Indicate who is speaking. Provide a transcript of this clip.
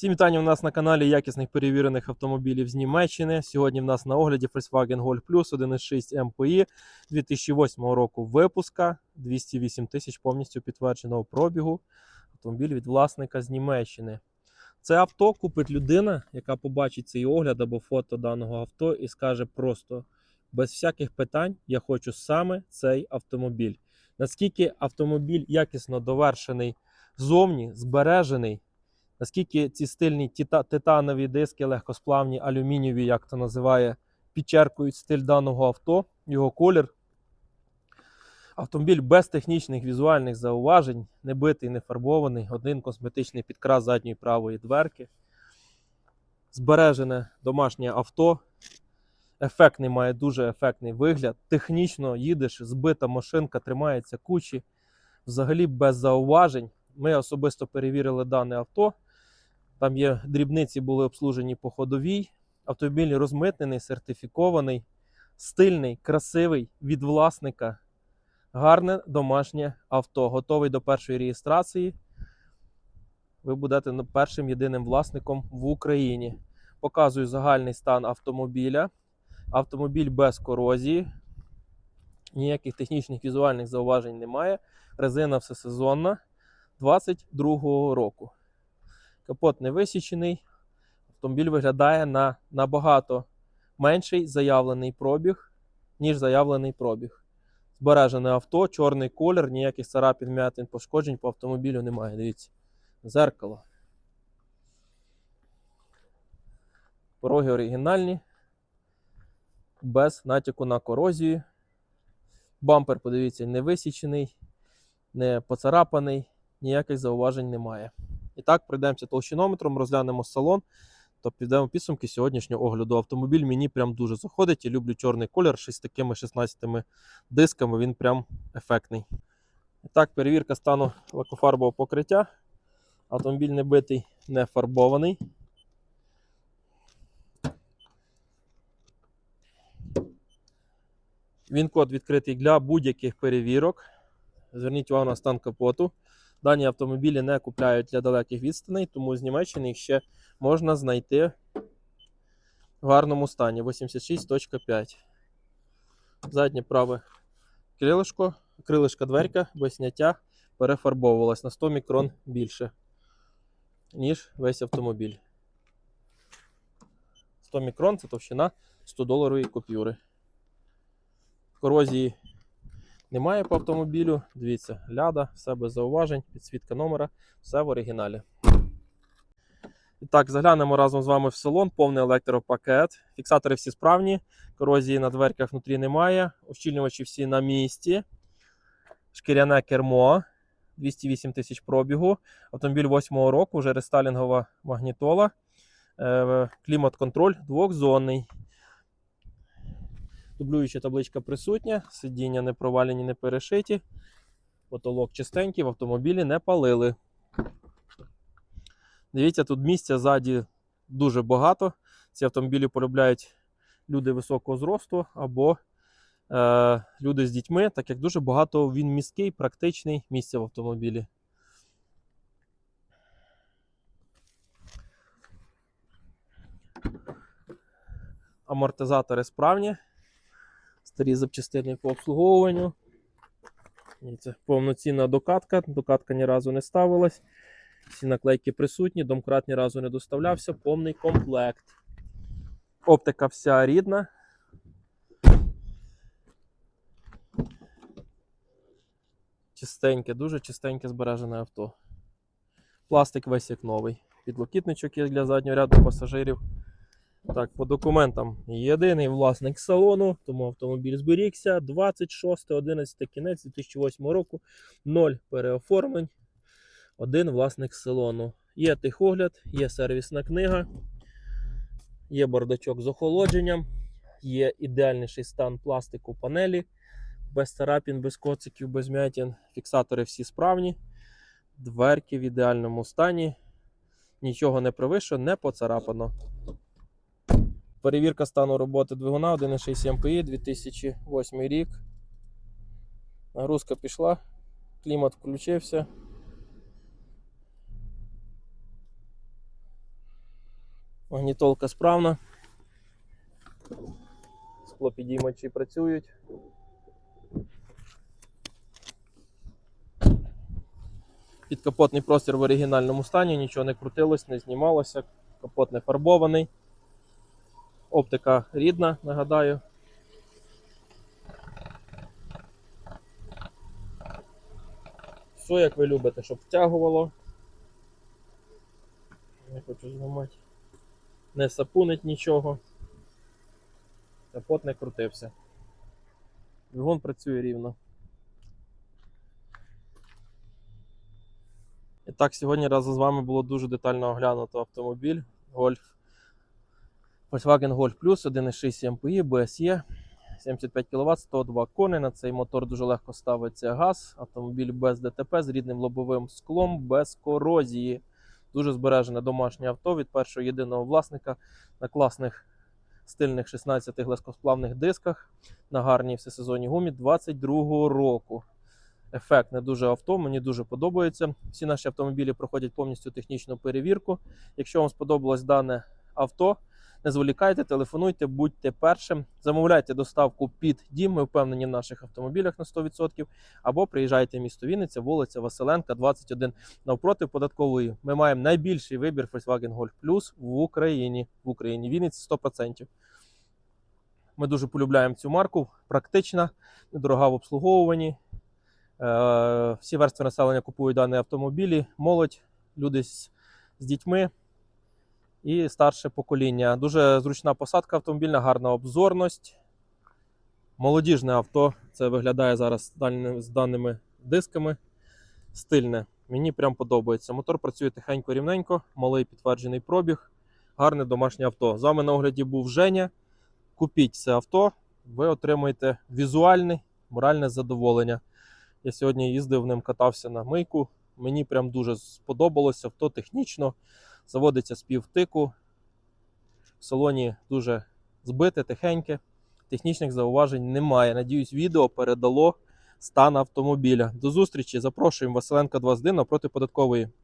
Speaker 1: Всім вітання у нас на каналі якісних перевірених автомобілів з Німеччини. Сьогодні в нас на огляді Volkswagen Golf Plus 1.6 MPI 2008 року випуска, 208 тисяч повністю підтвердженого пробігу. Автомобіль від власника з Німеччини. Це авто купить людина, яка побачить цей огляд або фото даного авто і скаже просто без всяких питань: я хочу саме цей автомобіль. Наскільки автомобіль якісно довершений зовні, збережений, наскільки ці стильні тита- титанові диски, легкосплавні, алюмінієві, як то називає, підчеркують стиль даного авто, його колір. Автомобіль без технічних візуальних зауважень, не битий, не фарбований, один косметичний підкрас задньої правої дверки. Збережене домашнє авто. Ефектний має дуже ефектний вигляд. Технічно їдеш, збита машинка, тримається кучі. Взагалі без зауважень. Ми особисто перевірили дане авто. Там є дрібниці, були обслужені по ходовій. Автомобіль розмитнений, сертифікований, стильний, красивий від власника. Гарне домашнє авто. Готовий до першої реєстрації. Ви будете першим єдиним власником в Україні. Показую загальний стан автомобіля. Автомобіль без корозії. Ніяких технічних візуальних зауважень немає. Резина всесезонна 22-го року. Капот не висічений. Автомобіль виглядає на набагато менший заявлений пробіг, ніж заявлений пробіг. Збережене авто, чорний колір, ніяких царапин, м'ятин, пошкоджень по автомобілю немає. Дивіться. Зеркало. Пороги оригінальні. Без натяку на корозію. Бампер, подивіться, не висічений, не поцарапаний, ніяких зауважень немає. І так, пройдемося толщинометром, розглянемо салон та підемо підсумки сьогоднішнього огляду. Автомобіль мені прям дуже заходить. Я люблю чорний колір, ще з такими 16 дисками, він прям ефектний. І так, перевірка стану лакофарбового покриття. Автомобіль не битий, не фарбований. Він код відкритий для будь-яких перевірок. Зверніть увагу на стан капоту. Дані автомобілі не купляють для далеких відстаней, тому з Німеччини їх ще можна знайти в гарному стані 86.5. Заднє праве крилишко, крилишка дверка без зняття перефарбовувалась на 100 мікрон більше, ніж весь автомобіль. 100 мікрон це товщина 100 доларової купюри. Корозії немає по автомобілю. Дивіться, ляда, все без зауважень, підсвітка номера, все в оригіналі. І так, заглянемо разом з вами в салон, повний електропакет. Фіксатори всі справні, корозії на дверках внутрі немає. Ущільнювачі всі на місці. Шкіряне кермо. 208 тисяч пробігу. Автомобіль 8-го року, вже рестайлінгова магнітола. Е, Клімат-контроль двохзонний. Дублююча табличка присутня, сидіння не провалені, не перешиті. Потолок чистенький, в автомобілі не палили. Дивіться, тут місця ззаді дуже багато. Ці автомобілі полюбляють люди високого зросту або е, люди з дітьми, так як дуже багато він міський, практичний місця в автомобілі. Амортизатори справні. Старі запчастини по обслуговуванню. І Це повноцінна докатка. Докатка ні разу не ставилась. Всі наклейки присутні, домкрат ні разу не доставлявся, повний комплект. Оптика вся рідна. Чистеньке, дуже чистеньке збережене авто. Пластик весь як новий. Підлокітничок є для заднього ряду пасажирів. Так, по документам єдиний власник салону, тому автомобіль зберігся. 26, 11 кінець 2008 року, 0 переоформлень, один власник салону. Є техогляд, є сервісна книга, є бардачок з охолодженням, є ідеальніший стан пластику панелі, без царапін, без коциків, без м'ятін. Фіксатори всі справні, дверки в ідеальному стані. Нічого не привищено, не поцарапано. Перевірка стану роботи двигуна 1.6 МПІ 2008 рік. Нагрузка пішла, клімат включився. Магнітолка справна. Склопідіймачі працюють. Підкапотний простір в оригінальному стані, нічого не крутилось, не знімалося. Капот не фарбований. Оптика рідна, нагадаю. Все, як ви любите, щоб втягувало. Не хочу знімати. Не сапунить нічого. Капот не крутився. Двигун працює рівно. І так, сьогодні разом з вами було дуже детально оглянуто автомобіль Golf. Volkswagen Golf Plus 1,6 MPI, BSE, 75 кВт, 102 коней. На цей мотор дуже легко ставиться газ. Автомобіль без ДТП з рідним лобовим склом, без корозії. Дуже збережене домашнє авто від першого єдиного власника на класних стильних 16 легкосплавних дисках на гарній всесезонній гумі 22-го року. Ефектне дуже авто, мені дуже подобається. Всі наші автомобілі проходять повністю технічну перевірку. Якщо вам сподобалось дане авто, не зволікайте, телефонуйте, будьте першим. Замовляйте доставку під дім. Ми впевнені в наших автомобілях на 100%. Або приїжджайте в місто Вінниця, вулиця Василенка, 21 навпроти податкової. Ми маємо найбільший вибір Volkswagen Golf Plus в Україні. В Україні Вінниці 100%. Ми дуже полюбляємо цю марку. Практична, недорога в обслуговуванні. Е, Всі верстви населення купують дані автомобілі, молодь, люди з, з дітьми і старше покоління. Дуже зручна посадка автомобільна, гарна обзорність. Молодіжне авто. Це виглядає зараз з даними дисками. Стильне. Мені прям подобається. Мотор працює тихенько, рівненько, малий підтверджений пробіг. Гарне домашнє авто. З вами на огляді був Женя. Купіть це авто, ви отримаєте візуальне, моральне задоволення. Я сьогодні їздив ним, катався на мийку. Мені прям дуже сподобалося авто технічно. Заводиться з півтику. В салоні дуже збите, тихеньке. Технічних зауважень немає. Надіюсь, відео передало стан автомобіля. До зустрічі. Запрошуємо Василенка 2 з напроти податкової.